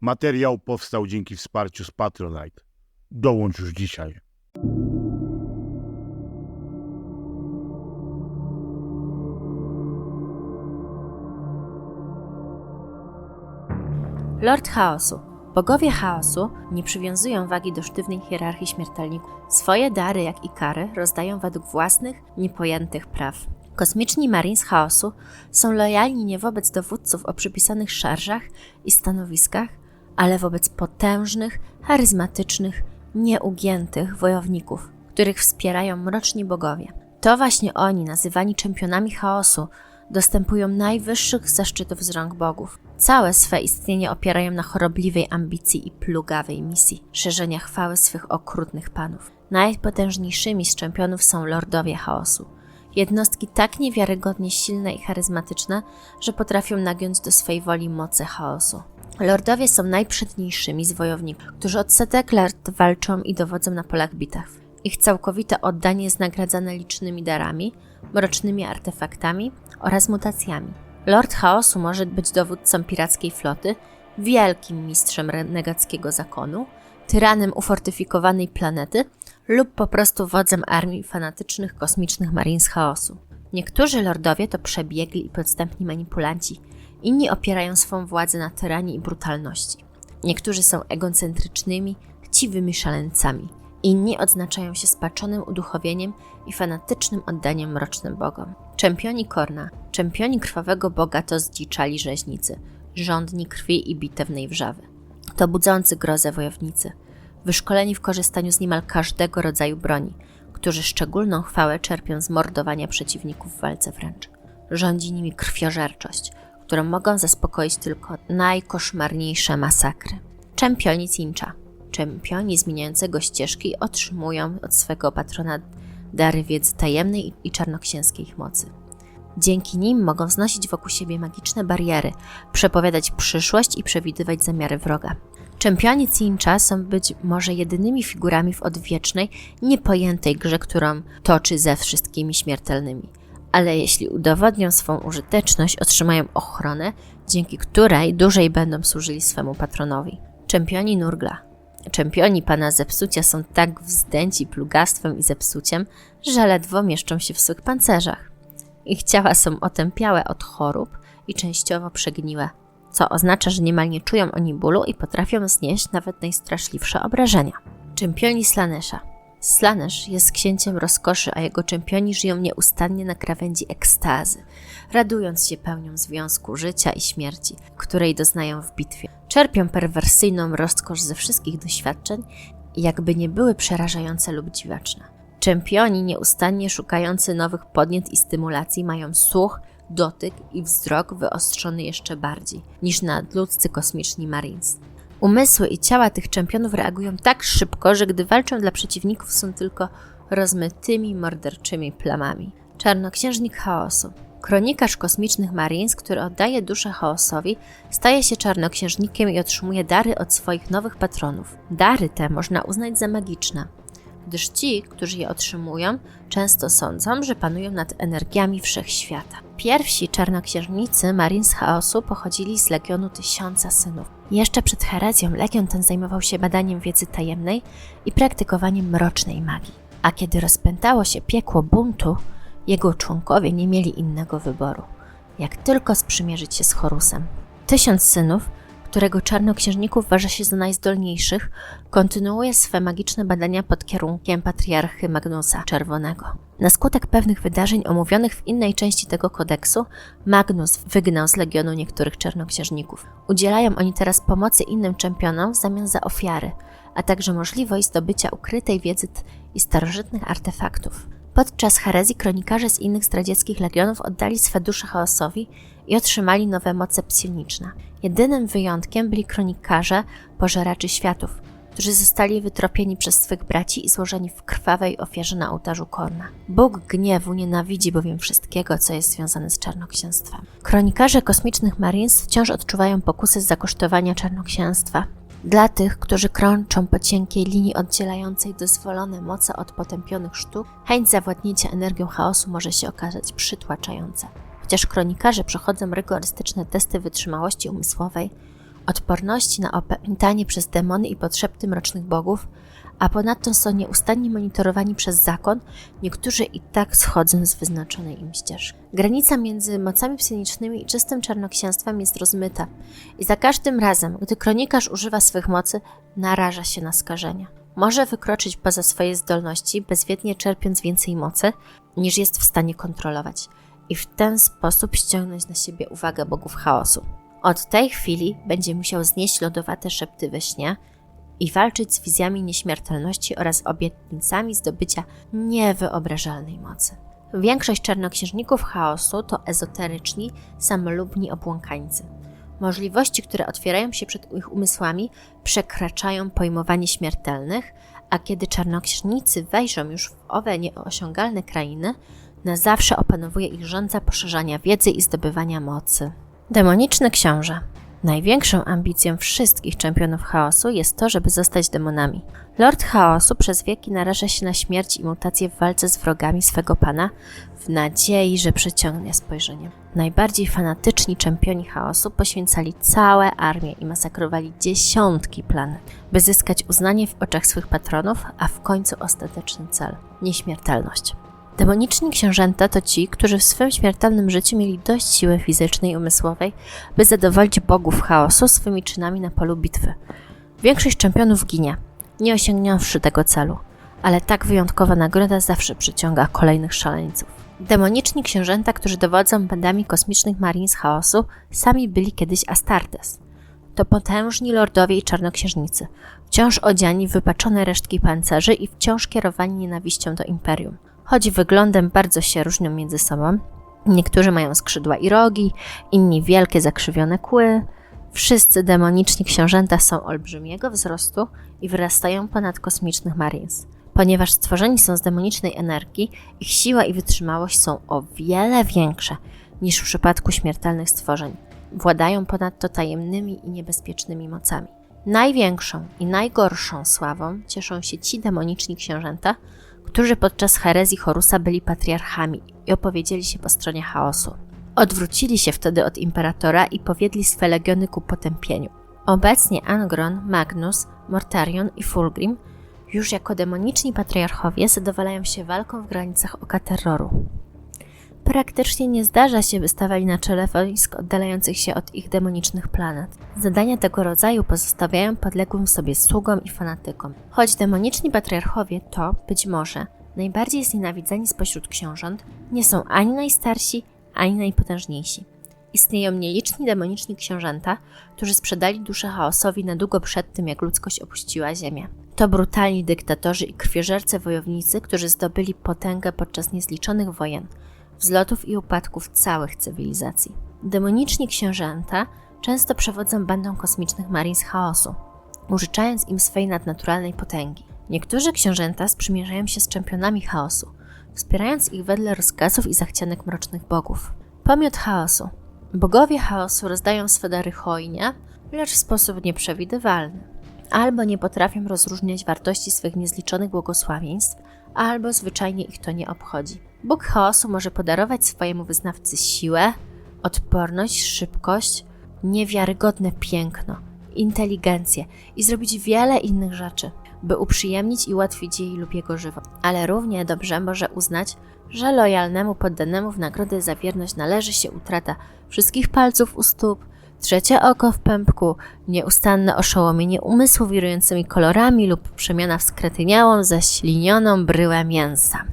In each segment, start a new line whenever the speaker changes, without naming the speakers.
Materiał powstał dzięki wsparciu z Patronite. Dołącz już dzisiaj.
Lord Chaosu. Bogowie chaosu nie przywiązują wagi do sztywnej hierarchii śmiertelników. Swoje dary, jak i kary, rozdają według własnych, niepojętych praw. Kosmiczni Marines chaosu są lojalni nie wobec dowódców o przypisanych szarżach i stanowiskach, ale wobec potężnych, charyzmatycznych, nieugiętych wojowników, których wspierają mroczni bogowie. To właśnie oni, nazywani czempionami chaosu, dostępują najwyższych zaszczytów z rąk bogów. Całe swe istnienie opierają na chorobliwej ambicji i plugawej misji szerzenia chwały swych okrutnych panów. Najpotężniejszymi z czempionów są lordowie chaosu. Jednostki tak niewiarygodnie silne i charyzmatyczne, że potrafią nagiąć do swej woli moce chaosu. Lordowie są najprzedniejszymi z wojowników, którzy od setek lat walczą i dowodzą na polach bitew. Ich całkowite oddanie jest nagradzane licznymi darami, mrocznymi artefaktami oraz mutacjami. Lord Chaosu może być dowódcą pirackiej floty, wielkim mistrzem renegackiego zakonu, tyranem ufortyfikowanej planety lub po prostu wodzem armii fanatycznych kosmicznych Marines Chaosu. Niektórzy lordowie to przebiegli i podstępni manipulanci, inni opierają swą władzę na tyranii i brutalności. Niektórzy są egocentrycznymi, chciwymi szaleńcami. Inni odznaczają się spaczonym uduchowieniem i fanatycznym oddaniem mrocznym bogom. Czempioni Korna, czempioni krwawego boga to zdziczali rzeźnicy, żądni krwi i bitewnej wrzawy. To budzący grozę wojownicy, wyszkoleni w korzystaniu z niemal każdego rodzaju broni, którzy szczególną chwałę czerpią z mordowania przeciwników w walce wręcz. Rządzi nimi krwiożerczość, którą mogą zaspokoić tylko najkoszmarniejsze masakry. Czempioni Cincha, czempioni zmieniającego ścieżki otrzymują od swego patrona dary wiedzy tajemnej i czarnoksięskiej mocy. Dzięki nim mogą wznosić wokół siebie magiczne bariery, przepowiadać przyszłość i przewidywać zamiary wroga. Czempioni Cincha są być może jedynymi figurami w odwiecznej, niepojętej grze, którą toczy ze wszystkimi śmiertelnymi. Ale jeśli udowodnią swą użyteczność, otrzymają ochronę, dzięki której dłużej będą służyli swemu patronowi. Czempioni Nurgla. Czempioni pana zepsucia są tak wzdęci plugastwem i zepsuciem, że ledwo mieszczą się w swych pancerzach. Ich ciała są otępiałe od chorób i częściowo przegniłe, co oznacza, że niemal nie czują oni bólu i potrafią znieść nawet najstraszliwsze obrażenia. Czempioni Slanesha. Slanish jest księciem rozkoszy, a jego czempioni żyją nieustannie na krawędzi ekstazy, radując się pełnią związku życia i śmierci, której doznają w bitwie. Czerpią perwersyjną rozkosz ze wszystkich doświadczeń, jakby nie były przerażające lub dziwaczne. Czempioni nieustannie szukający nowych podniet i stymulacji mają słuch, dotyk i wzrok wyostrzony jeszcze bardziej niż nadludzcy kosmiczni Marines. Umysły i ciała tych czempionów reagują tak szybko, że gdy walczą dla przeciwników są tylko rozmytymi, morderczymi plamami. Czarnoksiężnik chaosu. Kronikarz kosmicznych Marines, który oddaje duszę chaosowi, staje się czarnoksiężnikiem i otrzymuje dary od swoich nowych patronów. Dary te można uznać za magiczne, gdyż ci, którzy je otrzymują, często sądzą, że panują nad energiami wszechświata. Pierwsi czarnoksiężnicy Marines Chaosu pochodzili z Legionu Tysiąca Synów. Jeszcze przed herezją Legion ten zajmował się badaniem wiedzy tajemnej i praktykowaniem mrocznej magii. A kiedy rozpętało się piekło buntu, jego członkowie nie mieli innego wyboru, jak tylko sprzymierzyć się z Horusem. Tysiąc synów, którego czarnoksiężników uważa się za najzdolniejszych, kontynuuje swe magiczne badania pod kierunkiem patriarchy Magnusa Czerwonego. Na skutek pewnych wydarzeń omówionych w innej części tego kodeksu, Magnus wygnał z legionu niektórych czarnoksiężników. Udzielają oni teraz pomocy innym czempionom w zamian za ofiary, a także możliwość zdobycia ukrytej wiedzy i starożytnych artefaktów. Podczas herezji kronikarze z innych zdradzieckich legionów oddali swe dusze chaosowi i otrzymali nowe moce psioniczne. Jedynym wyjątkiem byli kronikarze pożeraczy światów, którzy zostali wytropieni przez swych braci i złożeni w krwawej ofierze na ołtarzu Korna. Bóg gniewu nienawidzi bowiem wszystkiego, co jest związane z czarnoksięstwem. Kronikarze kosmicznych Marines wciąż odczuwają pokusy zakosztowania czarnoksięstwa. Dla tych, którzy krączą po cienkiej linii oddzielającej dozwolone moce od potępionych sztuk, chęć zawładnięcia energią chaosu może się okazać przytłaczająca. Chociaż kronikarze przechodzą rygorystyczne testy wytrzymałości umysłowej, odporności na opętanie przez demony i podszepty mrocznych bogów, a ponadto są nieustannie monitorowani przez zakon, niektórzy i tak schodzą z wyznaczonej im ścieżki. Granica między mocami psionicznymi i czystym czarnoksięstwem jest rozmyta i za każdym razem, gdy kronikarz używa swych mocy, naraża się na skażenia. Może wykroczyć poza swoje zdolności, bezwiednie czerpiąc więcej mocy, niż jest w stanie kontrolować i w ten sposób ściągnąć na siebie uwagę bogów chaosu. Od tej chwili będzie musiał znieść lodowate szepty we śnie i walczyć z wizjami nieśmiertelności oraz obietnicami zdobycia niewyobrażalnej mocy. Większość czarnoksiężników chaosu to ezoteryczni, samolubni obłąkańcy. Możliwości, które otwierają się przed ich umysłami, przekraczają pojmowanie śmiertelnych, a kiedy czarnoksiężnicy wejrzą już w owe nieosiągalne krainy, na zawsze opanowuje ich rządza poszerzania wiedzy i zdobywania mocy. Demoniczny książę. Największą ambicją wszystkich czempionów chaosu jest to, żeby zostać demonami. Lord Chaosu przez wieki naraża się na śmierć i mutacje w walce z wrogami swego pana, w nadziei, że przyciągnie spojrzenie. Najbardziej fanatyczni czempioni chaosu poświęcali całe armie i masakrowali dziesiątki planet, by zyskać uznanie w oczach swych patronów, a w końcu ostateczny cel nieśmiertelność. Demoniczni książęta to ci, którzy w swym śmiertelnym życiu mieli dość siły fizycznej i umysłowej, by zadowolić bogów chaosu swymi czynami na polu bitwy. Większość czempionów ginie, nie osiągnąwszy tego celu, ale tak wyjątkowa nagroda zawsze przyciąga kolejnych szaleńców. Demoniczni książęta, którzy dowodzą bandami kosmicznych Marines chaosu, sami byli kiedyś Astartes. To potężni lordowie i czarnoksiężnicy, wciąż odziani w wypaczone resztki pancerzy i wciąż kierowani nienawiścią do imperium choć wyglądem bardzo się różnią między sobą. Niektórzy mają skrzydła i rogi, inni wielkie zakrzywione kły. Wszyscy demoniczni książęta są olbrzymiego wzrostu i wyrastają ponad kosmicznych Marines. Ponieważ stworzeni są z demonicznej energii, ich siła i wytrzymałość są o wiele większe niż w przypadku śmiertelnych stworzeń. Władają ponadto tajemnymi i niebezpiecznymi mocami. Największą i najgorszą sławą cieszą się ci demoniczni książęta, którzy podczas herezji Horusa byli patriarchami i opowiedzieli się po stronie chaosu. Odwrócili się wtedy od imperatora i powiedli swe legiony ku potępieniu. Obecnie Angron, Magnus, Mortarion i Fulgrim już jako demoniczni patriarchowie zadowalają się walką w granicach oka terroru. Praktycznie nie zdarza się, by stawali na czele wojsk oddalających się od ich demonicznych planet. Zadania tego rodzaju pozostawiają podległym sobie sługom i fanatykom. Choć demoniczni patriarchowie to, być może, najbardziej znienawidzeni spośród książąt, nie są ani najstarsi, ani najpotężniejsi. Istnieją nieliczni demoniczni książęta, którzy sprzedali duszę chaosowi na długo przed tym, jak ludzkość opuściła Ziemię. To brutalni dyktatorzy i krwiożerce wojownicy, którzy zdobyli potęgę podczas niezliczonych wojen – wzlotów i upadków całych cywilizacji. Demoniczni książęta często przewodzą bandą kosmicznych Marines chaosu, użyczając im swej nadnaturalnej potęgi. Niektórzy książęta sprzymierzają się z czempionami chaosu, wspierając ich wedle rozkazów i zachcianek mrocznych bogów. Pomiot chaosu. Bogowie chaosu rozdają swe dary hojnie, lecz w sposób nieprzewidywalny. Albo nie potrafią rozróżniać wartości swych niezliczonych błogosławieństw, albo zwyczajnie ich to nie obchodzi. Bóg chaosu może podarować swojemu wyznawcy siłę, odporność, szybkość, niewiarygodne piękno, inteligencję i zrobić wiele innych rzeczy, by uprzyjemnić i ułatwić jej lub jego żywot. Ale równie dobrze może uznać, że lojalnemu poddanemu w nagrodę za wierność należy się utrata wszystkich palców u stóp, trzecie oko w pępku, nieustanne oszołomienie umysłu wirującymi kolorami lub przemiana w skretyniałą, zaślinioną bryłę mięsa.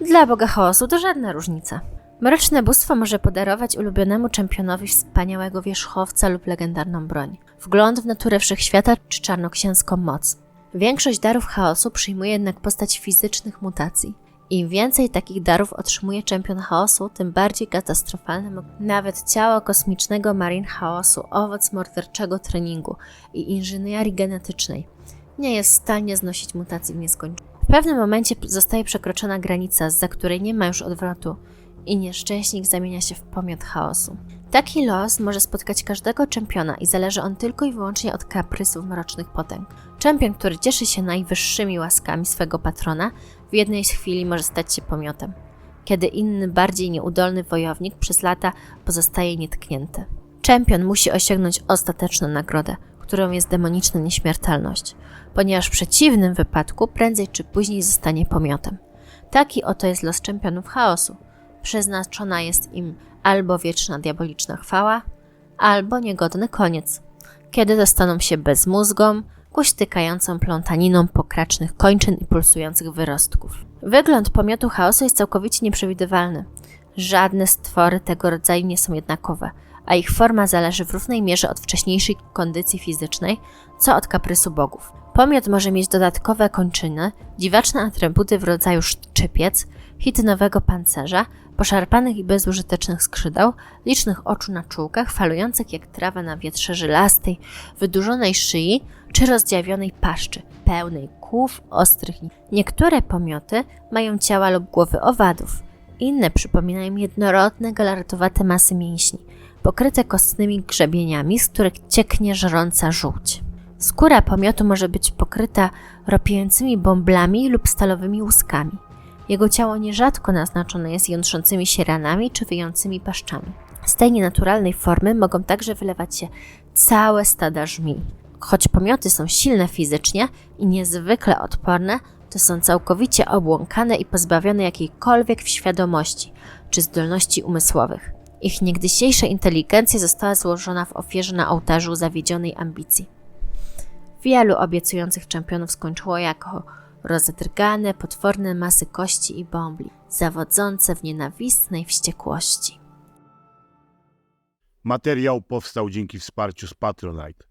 Dla Boga chaosu to żadna różnica. Mroczne bóstwo może podarować ulubionemu czempionowi wspaniałego wierzchowca lub legendarną broń, wgląd w naturę wszechświata czy czarnoksięską moc. Większość darów chaosu przyjmuje jednak postać fizycznych mutacji. Im więcej takich darów otrzymuje czempion chaosu, tym bardziej katastrofalnym nawet ciało kosmicznego Marine chaosu, owoc morderczego treningu i inżynierii genetycznej. Nie jest w stanie znosić mutacji w nieskończoność. W pewnym momencie zostaje przekroczona granica, za której nie ma już odwrotu i nieszczęśnik zamienia się w pomiot chaosu. Taki los może spotkać każdego czempiona i zależy on tylko i wyłącznie od kaprysów mrocznych potęg. Czempion, który cieszy się najwyższymi łaskami swego patrona, w jednej chwili może stać się pomiotem, kiedy inny, bardziej nieudolny wojownik przez lata pozostaje nietknięty. Czempion musi osiągnąć ostateczną nagrodę, którą jest demoniczna nieśmiertelność, ponieważ w przeciwnym wypadku prędzej czy później zostanie pomiotem. Taki oto jest los czempionów chaosu. Przeznaczona jest im albo wieczna diaboliczna chwała, albo niegodny koniec, kiedy dostaną się bezmózgą, kuśtykającą plątaniną pokracznych kończyn i pulsujących wyrostków. Wygląd pomiotu chaosu jest całkowicie nieprzewidywalny. Żadne stwory tego rodzaju nie są jednakowe, a ich forma zależy w równej mierze od wcześniejszej kondycji fizycznej, co od kaprysu bogów. Pomiot może mieć dodatkowe kończyny, dziwaczne atrybuty w rodzaju szczypiec, chitynowego pancerza, poszarpanych i bezużytecznych skrzydeł, licznych oczu na czułkach, falujących jak trawa na wietrze żylastej, wydłużonej szyi czy rozdziawionej paszczy, pełnej kłów ostrych. Niektóre pomioty mają ciała lub głowy owadów, inne przypominają jednorodne, galaretowate masy mięśni, pokryte kostnymi grzebieniami, z których cieknie żrąca żółć. Skóra pomiotu może być pokryta ropiejącymi bąblami lub stalowymi łuskami. Jego ciało nierzadko naznaczone jest jątrzącymi się ranami czy wyjącymi paszczami. Z tej nienaturalnej formy mogą także wylewać się całe stada żmij. Choć pomioty są silne fizycznie i niezwykle odporne, to są całkowicie obłąkane i pozbawione jakiejkolwiek świadomości czy zdolności umysłowych. Ich niegdysiejsza inteligencja została złożona w ofierze na ołtarzu zawiedzionej ambicji. Wielu obiecujących czempionów skończyło jako rozedrgane, potworne masy kości i bombli, zawodzące w nienawistnej wściekłości.
Materiał powstał dzięki wsparciu z Patronite.